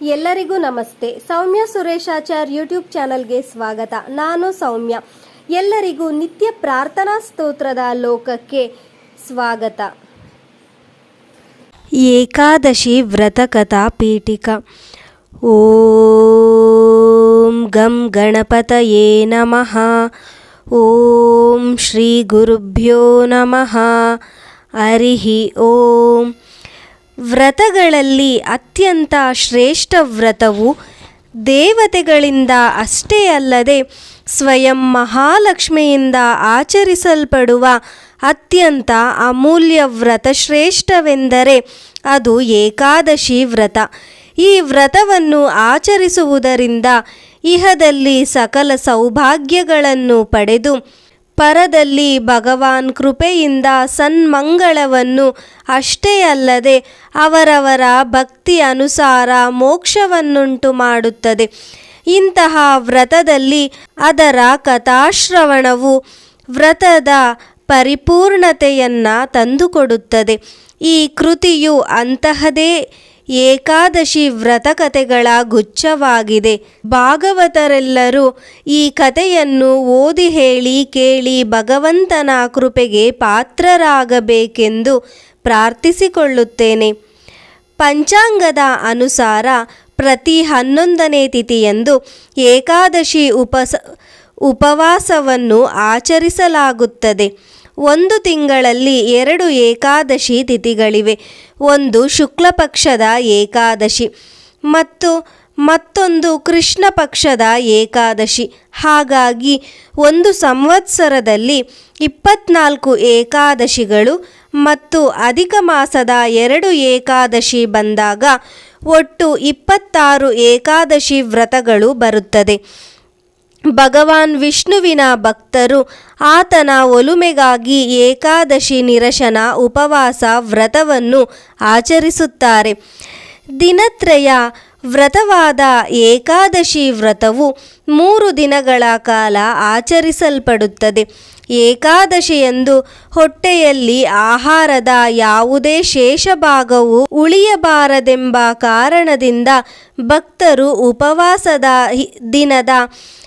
ಎಲ್ಲರಿಗೂ ನಮಸ್ತೆ. ಸೌಮ್ಯ ಸುರೇಶಾಚಾರ್ ಯೂಟ್ಯೂಬ್ ಚಾನಲ್ಗೆ ಸ್ವಾಗತ. ನಾನು ಸೌಮ್ಯ. ಎಲ್ಲರಿಗೂ ನಿತ್ಯ ಪ್ರಾರ್ಥನಾ ಸ್ತೋತ್ರದ ಲೋಕಕ್ಕೆ ಸ್ವಾಗತ. ಏಕಾದಶಿ ವ್ರತಕಥಾ ಪೀಠಿಕ. ಓಂ ಗಂ ಗಣಪತಯೇ ನಮಃ. ಓಂ ಶ್ರೀ ಗುರುಭ್ಯೋ ನಮಃ. ಹರಿಹಿ ಓಂ. ವ್ರತಗಳಲ್ಲಿ ಅತ್ಯಂತ ಶ್ರೇಷ್ಠ ವ್ರತವು ದೇವತೆಗಳಿಂದ ಅಷ್ಟೇ ಅಲ್ಲದೆ ಸ್ವಯಂ ಮಹಾಲಕ್ಷ್ಮಿಯಿಂದ ಆಚರಿಸಲ್ಪಡುವ ಅತ್ಯಂತ ಅಮೂಲ್ಯ ವ್ರತ ಶ್ರೇಷ್ಠವೆಂದರೆ ಅದು ಏಕಾದಶಿ ವ್ರತ. ಈ ವ್ರತವನ್ನು ಆಚರಿಸುವುದರಿಂದ ಇಹದಲ್ಲಿ ಸಕಲ ಸೌಭಾಗ್ಯಗಳನ್ನು ಪಡೆದು ಪರದಲ್ಲಿ ಭಗವಾನ್ ಕೃಪೆಯಿಂದ ಸನ್ಮಂಗಳವನ್ನು ಅಷ್ಟೇ ಅಲ್ಲದೆ ಅವರವರ ಭಕ್ತಿ ಅನುಸಾರ ಮೋಕ್ಷವನ್ನುಂಟು ಮಾಡುತ್ತದೆ. ಇಂತಹ ವ್ರತದಲ್ಲಿ ಅದರ ಕಥಾಶ್ರವಣವು ವ್ರತದ ಪರಿಪೂರ್ಣತೆಯನ್ನು ತಂದುಕೊಡುತ್ತದೆ. ಈ ಕೃತಿಯು ಅಂತಹದೇ ಏಕಾದಶಿ ವ್ರತಕಥೆಗಳ ಗುಚ್ಛವಾಗಿದೆ. ಭಾಗವತರೆಲ್ಲರೂ ಈ ಕಥೆಯನ್ನು ಓದಿ ಹೇಳಿ ಕೇಳಿ ಭಗವಂತನ ಕೃಪೆಗೆ ಪಾತ್ರರಾಗಬೇಕೆಂದು ಪ್ರಾರ್ಥಿಸಿಕೊಳ್ಳುತ್ತೇನೆ. ಪಂಚಾಂಗದ ಅನುಸಾರ ಪ್ರತಿ ಹನ್ನೊಂದನೇ ತಿಥಿಯಂದು ಏಕಾದಶಿ ಉಪಸ, ಉಪವಾಸವನ್ನು ಆಚರಿಸಲಾಗುತ್ತದೆ. ಒಂದು ತಿಂಗಳಲ್ಲಿ ಎರಡು ಏಕಾದಶಿ ತಿಥಿಗಳಿವೆ. ಒಂದು ಶುಕ್ಲ ಪಕ್ಷದ ಏಕಾದಶಿ ಮತ್ತು ಮತ್ತೊಂದು ಕೃಷ್ಣ ಪಕ್ಷದ ಏಕಾದಶಿ. ಹಾಗಾಗಿ ಒಂದು ಸಂವತ್ಸರದಲ್ಲಿ ಇಪ್ಪತ್ನಾಲ್ಕು ಏಕಾದಶಿಗಳು ಮತ್ತು ಅಧಿಕ ಮಾಸದ ಎರಡು ಏಕಾದಶಿ ಬಂದಾಗ ಒಟ್ಟು ಇಪ್ಪತ್ತಾರು ಏಕಾದಶಿ ವ್ರತಗಳು ಬರುತ್ತದೆ. ಭಗವಾನ್ ವಿಷ್ಣುವಿನ ಭಕ್ತರು ಆತನ ಒಲುಮೆಗಾಗಿ ಏಕಾದಶಿ ನಿರಶನ ಉಪವಾಸ ವ್ರತವನ್ನು ಆಚರಿಸುತ್ತಾರೆ. ದಿನತ್ರಯ ವ್ರತವಾದ ಏಕಾದಶಿ ವ್ರತವು ಮೂರು ದಿನಗಳ ಕಾಲ ಆಚರಿಸಲ್ಪಡುತ್ತದೆ. ಏಕಾದಶಿಯಂದು ಹೊಟ್ಟೆಯಲ್ಲಿ ಆಹಾರದ ಯಾವುದೇ ಶೇಷ ಭಾಗವು ಉಳಿಯಬಾರದೆಂಬ ಕಾರಣದಿಂದ ಭಕ್ತರು ಉಪವಾಸದ ದಿನದ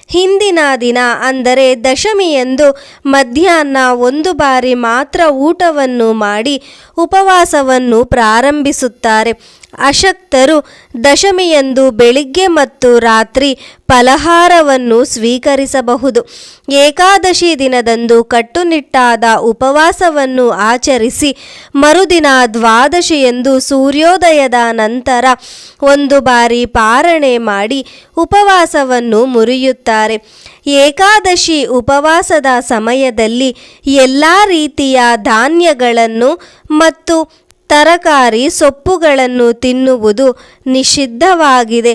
ಹಿಂದಿನ ದಿನ ಅಂದರೆ ದಶಮಿಯಂದು ಮಧ್ಯಾಹ್ನ ಒಂದು ಬಾರಿ ಮಾತ್ರ ಊಟವನ್ನು ಮಾಡಿ ಉಪವಾಸವನ್ನು ಪ್ರಾರಂಭಿಸುತ್ತಾರೆ. ಅಶಕ್ತರು ದಶಮಿಯಂದು ಬೆಳಿಗ್ಗೆ ಮತ್ತು ರಾತ್ರಿ ಫಲಹಾರವನ್ನು ಸ್ವೀಕರಿಸಬಹುದು. ಏಕಾದಶಿ ದಿನದಂದು ಕಟ್ಟುನಿಟ್ಟಾದ ಉಪವಾಸವನ್ನು ಆಚರಿಸಿ, ಮರುದಿನ ದ್ವಾದಶಿಯಂದು ಸೂರ್ಯೋದಯದ ನಂತರ ಒಂದು ಬಾರಿ ಪಾರಣೆ ಮಾಡಿ ಉಪವಾಸವನ್ನು ಮುರಿಯುತ್ತಾರೆ. ಏಕಾದಶಿ ಉಪವಾಸದ ಸಮಯದಲ್ಲಿ ಎಲ್ಲ ರೀತಿಯ ಧಾನ್ಯಗಳನ್ನು ಮತ್ತು ತರಕಾರಿ ಸೊಪ್ಪುಗಳನ್ನು ತಿನ್ನುವುದು ನಿಷಿದ್ಧವಾಗಿದೆ.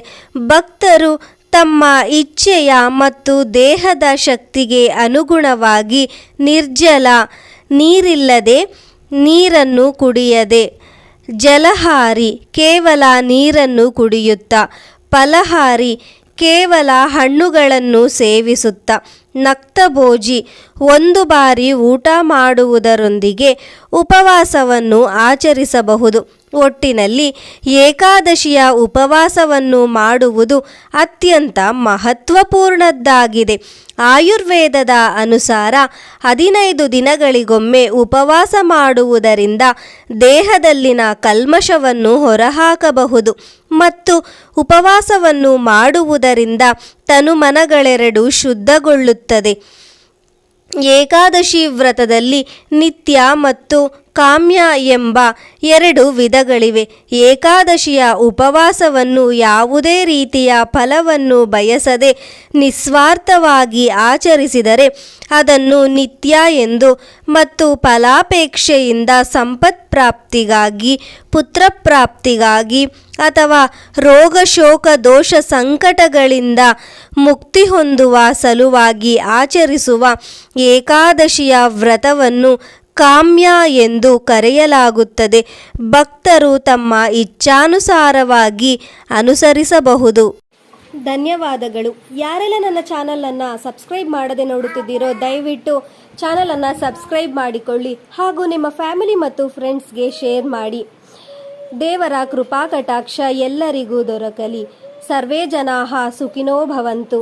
ಭಕ್ತರು ತಮ್ಮ ಇಚ್ಛೆಯ ಮತ್ತು ದೇಹದ ಶಕ್ತಿಗೆ ಅನುಗುಣವಾಗಿ ನಿರ್ಜಲ ನೀರಿಲ್ಲದೆ ನೀರನ್ನು ಕುಡಿಯದೆ ಜಲಹಾರಿ ಕೇವಲ ನೀರನ್ನು ಕುಡಿಯುತ್ತಾ, ಫಲಹಾರಿ ಕೇವಲ ಹಣ್ಣುಗಳನ್ನು ಸೇವಿಸುತ್ತ ನಕ್ತಭೋಜಿ ಒಂದು ಬಾರಿ ಊಟ ಮಾಡುವುದರೊಂದಿಗೆ ಉಪವಾಸವನ್ನು ಆಚರಿಸಬಹುದು. ಒಟ್ಟಿನಲ್ಲಿ ಏಕಾದಶಿಯ ಉಪವಾಸವನ್ನು ಮಾಡುವುದು ಅತ್ಯಂತ ಮಹತ್ವಪೂರ್ಣದ್ದಾಗಿದೆ. ಆಯುರ್ವೇದದ ಅನುಸಾರ ಹದಿನೈದು ದಿನಗಳಿಗೊಮ್ಮೆ ಉಪವಾಸ ಮಾಡುವುದರಿಂದ ದೇಹದಲ್ಲಿನ ಕಲ್ಮಶವನ್ನು ಹೊರಹಾಕಬಹುದು ಮತ್ತು ಉಪವಾಸವನ್ನು ಮಾಡುವುದರಿಂದ ತನುಮನಗಳೆರಡು ಶುದ್ಧಗೊಳ್ಳುತ್ತದೆ. ಏಕಾದಶಿ ವ್ರತದಲ್ಲಿ ನಿತ್ಯ ಮತ್ತು ಕಾಮ್ಯ ಎಂಬ ಎರಡು ವಿಧಗಳಿವೆ. ಏಕಾದಶಿಯ ಉಪವಾಸವನ್ನು ಯಾವುದೇ ರೀತಿಯ ಫಲವನ್ನು ಬಯಸದೆ ನಿಸ್ವಾರ್ಥವಾಗಿ ಆಚರಿಸಿದರೆ ಅದನ್ನು ನಿತ್ಯ ಎಂದು ಮತ್ತು ಫಲಾಪೇಕ್ಷೆಯಿಂದ ಸಂಪತ್ ಪ್ರಾಪ್ತಿಗಾಗಿ ಪುತ್ರಪ್ರಾಪ್ತಿಗಾಗಿ ಅಥವಾ ರೋಗ ಶೋಕ ದೋಷ ಸಂಕಟಗಳಿಂದ ಮುಕ್ತಿ ಹೊಂದುವ ಸಲುವಾಗಿ ಆಚರಿಸುವ ಏಕಾದಶಿಯ ವ್ರತವನ್ನು ಕಾಮ್ಯ ಎಂದು ಕರೆಯಲಾಗುತ್ತದೆ. ಭಕ್ತರು ತಮ್ಮ ಇಚ್ಛಾನುಸಾರವಾಗಿ ಅನುಸರಿಸಬಹುದು. ಧನ್ಯವಾದಗಳು. ಯಾರೆಲ್ಲ ನನ್ನ ಚಾನಲನ್ನು ಸಬ್ಸ್ಕ್ರೈಬ್ ಮಾಡದೆ ನೋಡುತ್ತಿದ್ದೀರೋ, ದಯವಿಟ್ಟು ಚಾನಲನ್ನು ಸಬ್ಸ್ಕ್ರೈಬ್ ಮಾಡಿಕೊಳ್ಳಿ ಹಾಗೂ ನಿಮ್ಮ ಫ್ಯಾಮಿಲಿ ಮತ್ತು ಫ್ರೆಂಡ್ಸ್ಗೆ ಶೇರ್ ಮಾಡಿ. ದೇವರ ಕೃಪಾ ಕಟಾಕ್ಷ ಎಲ್ಲರಿಗೂ ದೊರಕಲಿ. ಸರ್ವೇ ಜನಾಹ ಸುಖಿನೋ ಭವಂತು.